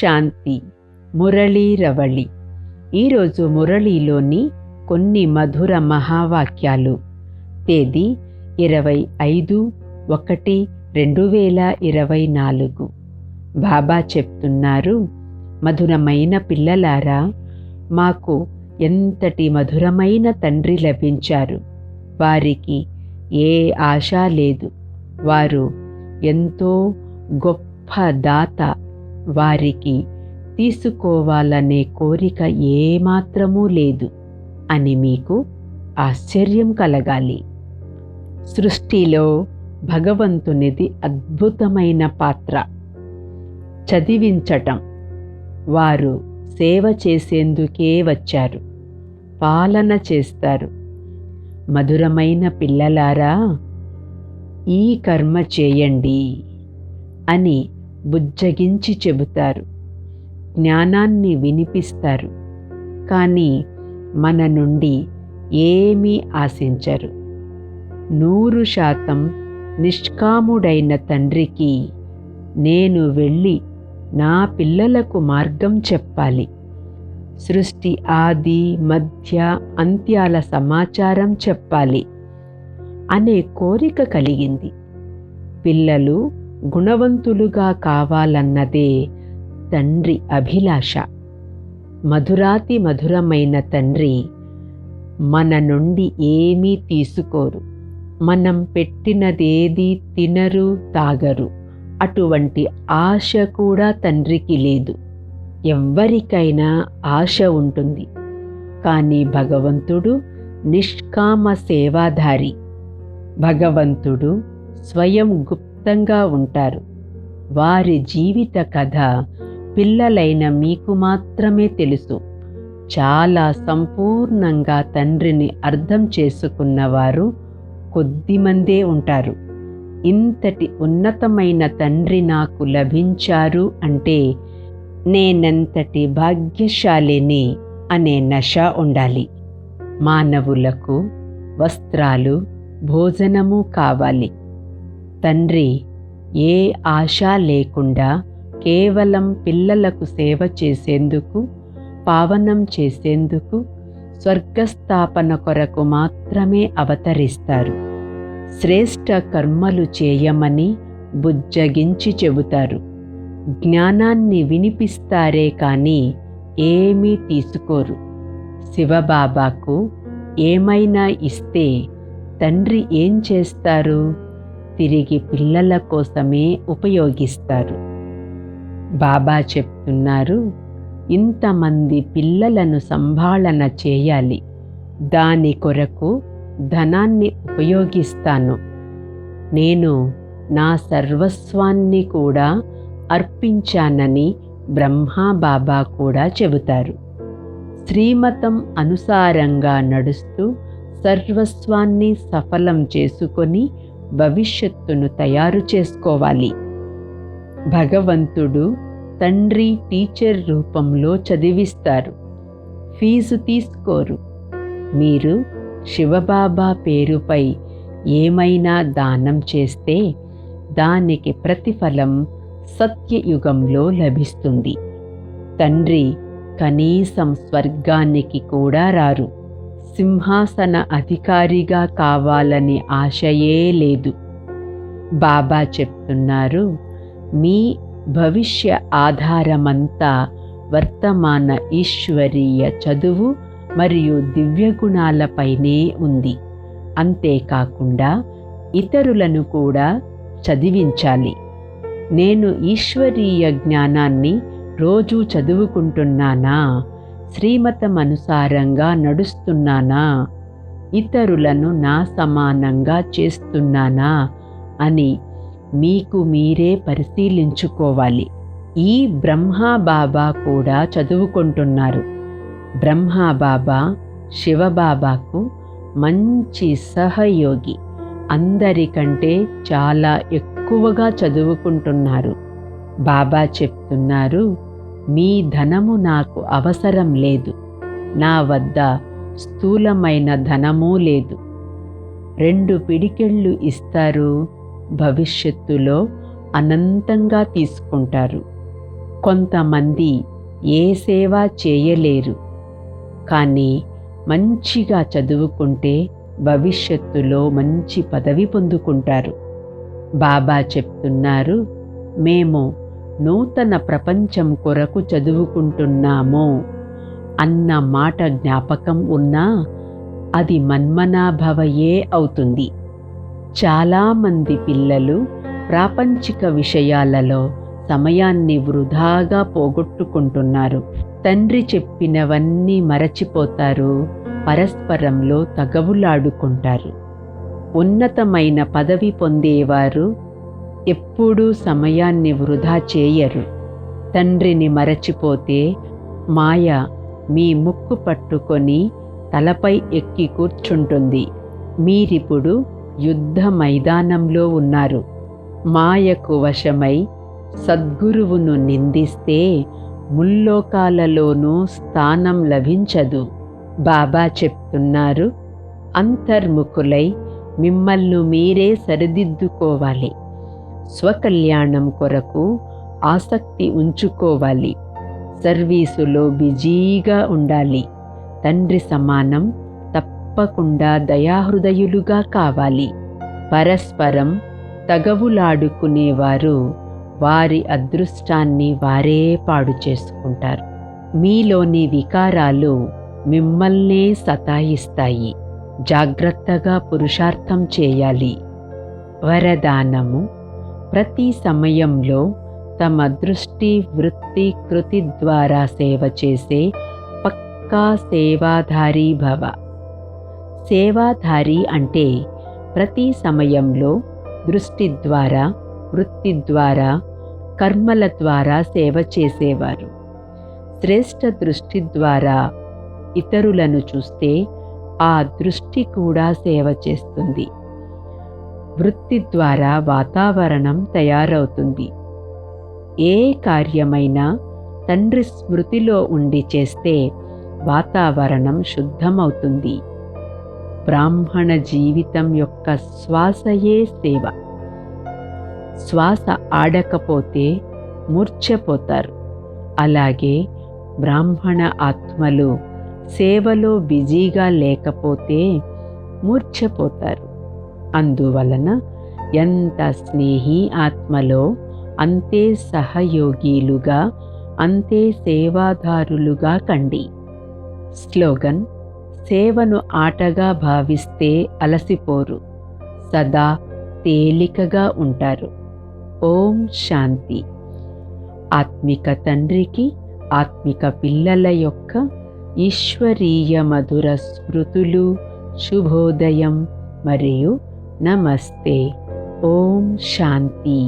శాంతి మురళీ రవళి. ఈరోజు మురళీలోని కొన్ని మధుర మహావాక్యాలు. తేదీ ఇరవై ఐదు ఒకటి రెండు వేల ఇరవై నాలుగు. బాబా చెప్తున్నారు మధురమైన పిల్లలారా మాకు ఎంతటి మధురమైన తండ్రి లభించారు. వారికి ఏ ఆశ లేదు. వారు ఎంతో గొప్ప దాత వారికి తీసుకోవాలనే కోరిక ఏమాత్రమూ లేదు అని మీకు ఆశ్చర్యం కలగాలి. సృష్టిలో భగవంతునిది అద్భుతమైన పాత్ర. చదివించటం. వారు సేవ చేసేందుకే వచ్చారు. పాలన చేస్తారు. మధురమైన పిల్లలారా ఈ కర్మ చేయండి అని బుజ్జగించి చెబుతారు. జ్ఞానాన్ని వినిపిస్తారు. కానీ మన నుండి ఏమీ ఆశించరు. నూరు శాతం నిష్కాముడైన తండ్రికి నేను వెళ్ళి నా పిల్లలకు మార్గం చెప్పాలి. సృష్టి ఆది మధ్య అంత్యాల సమాచారం చెప్పాలి. అనే కోరిక కలిగింది. పిల్లలు గుణవంతులుగా కావాలన్నదే తండ్రి అభిలాష. మధురాతి మధురమైన తండ్రి మన నుండి ఏమీ తీసుకోరు. మనం పెట్టినదేది తినరు తాగరు. అటువంటి ఆశ కూడా తండ్రికి లేదు. ఎవ్వరికైనా ఆశ ఉంటుంది. కానీ భగవంతుడు నిష్కామ సేవాధారి. భగవంతుడు స్వయం గుప్తంగా ఉంటారు. వారి జీవిత కథ పిల్లలైన మీకు మాత్రమే తెలుసు. చాలా సంపూర్ణంగా తండ్రిని అర్థం చేసుకున్నవారు కొద్దిమందే ఉంటారు. ఇంతటి ఉన్నతమైన తండ్రి నాకు లభించారు అంటే నేనెంతటి భాగ్యశాలిని అనే నష ఉండాలి. మానవులకు వస్త్రాలు భోజనము కావాలి. తండ్రి ఏ ఆశ లేకుండా కేవలం పిల్లలకు సేవ చేసేందుకు పావనం చేసేందుకు స్వర్గస్థాపన కొరకు మాత్రమే అవతరిస్తారు. శ్రేష్ట కర్మలు చేయమని బుజ్జగించి చెబుతారు. జ్ఞానాన్ని వినిపిస్తారే కానీ ఏమీ తీసుకోరు. శివబాబాకు ఏమైనా ఇస్తే తండ్రి ఏం చేస్తారు? తిరిగి పిల్లల కోసమే ఉపయోగిస్తారు. బాబా చెప్తున్నారు ఇంతమంది పిల్లలను సంభాళన చేయాలి. దాని కొరకు ధనాన్ని ఉపయోగిస్తాను. నేను నా సర్వస్వాన్ని కూడా అర్పించానని బ్రహ్మా బాబా కూడా చెబుతారు. శ్రీమతం అనుసారంగా నడుస్తూ సర్వస్వాన్ని సఫలం చేసుకొని భవిష్యత్తును తయారు చేసుకోవాలి. భగవంతుడు తండ్రి టీచర్ రూపంలో చదివిస్తారు. ఫీజు తీసుకోరు. మీరు శివబాబా పేరుపై ఏమైనా దానం చేస్తే దానికి ప్రతిఫలం సత్యయుగంలో లభిస్తుంది. తండ్రి కనీసం స్వర్గానికి కూడా రారు. సింహాసన అధికారిగా కావాలని ఆశయే లేదు. బాబా చెప్తున్నారు మీ భవిష్య ఆధారమంతా వర్తమాన ఈశ్వరీయ చదువు మరియు దివ్యగుణాలపైనే ఉంది. అంతేకాకుండా ఇతరులను కూడా చదివించాలి. నేను ఈశ్వరీయ జ్ఞానాన్ని రోజూ చదువుకుంటున్నానా? శ్రీమతం అనుసారంగా నడుస్తున్నానా? ఇతరులను నా సమానంగా చేస్తున్నానా? అని మీకు మీరే పరిశీలించుకోవాలి. ఈ బ్రహ్మా బాబా కూడా చదువుకుంటున్నారు. బ్రహ్మా బాబా శివబాబాకు మంచి సహయోగి. అందరికంటే చాలా ఎక్కువగా చదువుకుంటున్నారు. బాబా చెప్తున్నారు మీ ధనము నాకు అవసరం లేదు. నా వద్ద స్థూలమైన ధనమూ లేదు. రెండు పిడికెళ్ళు ఇస్తారు భవిష్యత్తులో అనంతంగా తీసుకుంటారు. కొంతమంది ఏ సేవ చేయలేరు. కానీ మంచిగా చదువుకుంటే భవిష్యత్తులో మంచి పదవి పొందుకుంటారు. బాబా చెప్తున్నారు మేము నూతన ప్రపంచం కొరకు చదువుకుంటున్నామో అన్న మాట జ్ఞాపకం ఉన్నా అది మన్మనాభవయే అవుతుంది. చాలామంది పిల్లలు ప్రాపంచిక విషయాలలో సమయాన్ని వృధాగా పోగొట్టుకుంటున్నారు. తండ్రి చెప్పినవన్నీ మరచిపోతారు పరస్పరంలో తగవులాడుకుంటారు. ఉన్నతమైన పదవి పొందేవారు ఎప్పుడూ సమయాన్ని వృధా చేయరు. తండ్రిని మరచిపోతే మాయ మీ ముక్కు పట్టుకొని తలపై ఎక్కి కూర్చుంటుంది. మీరిప్పుడు యుద్ధ మైదానంలో ఉన్నారు. మాయకు వశమై సద్గురువును నిందిస్తే ముల్లోకాలలోనూ స్థానం లభించదు. బాబా చెప్తున్నారు అంతర్ముఖులై మిమ్మల్ని మీరే సరిదిద్దుకోవాలి. స్వకల్యాణం కొరకు ఆసక్తి ఉంచుకోవాలి. సర్వీసులో బిజీగా ఉండాలి. తండ్రి సమానం తప్పకుండా దయాహృదయులుగా కావాలి. పరస్పరం తగవులాడుకునేవారు వారి అదృష్టాన్ని వారే పాడు చేసుకుంటారు. మీలోని వికారాలు మిమ్మల్నే సతాయిస్తాయి. జాగ్రత్తగా పురుషార్థం చేయాలి. వరదానము ప్రతి సమయంలో తమ దృష్టి వృత్తి కృతి ద్వారా సేవ చేసే పక్కా సేవాధారీ భవ. సేవాధారి అంటే ప్రతి సమయంలో దృష్టి ద్వారా వృత్తి ద్వారా కర్మల ద్వారా సేవ చేసేవారు. శ్రేష్ఠ దృష్టి ద్వారా ఇతరులను చూస్తే ఆ దృష్టి కూడా సేవ చేస్తుంది. వృత్తి ద్వారా వాతావరణం తయారవుతుంది. ఏ కార్యమైనా తండ్రి స్మృతిలో ఉండి చేస్తే వాతావరణం శుద్ధమవుతుంది. బ్రాహ్మణ జీవితం యొక్క శ్వాసయే సేవ. శ్వాస ఆడకపోతే మూర్ఛపోతారు. అలాగే బ్రాహ్మణ ఆత్మలు సేవలో బిజీగా లేకపోతే మూర్ఛపోతారు. అందువలన ఎంత స్నేహి ఆత్మలో అంతే సహయోగిలుగా అంతే సేవాదారులుగా కండి. స్లోగన్ సేవను ఆటగా భావిస్తే అలసిపోరు సదా తేలికగా ఉంటారు. ఓం శాంతి. ఆత్మిక తండ్రికి ఆత్మిక పిల్లల యొక్క ఈశ్వరీయ మధుర స్మృతులు శుభోదయం మరియు నమస్తే ఓం శాంతి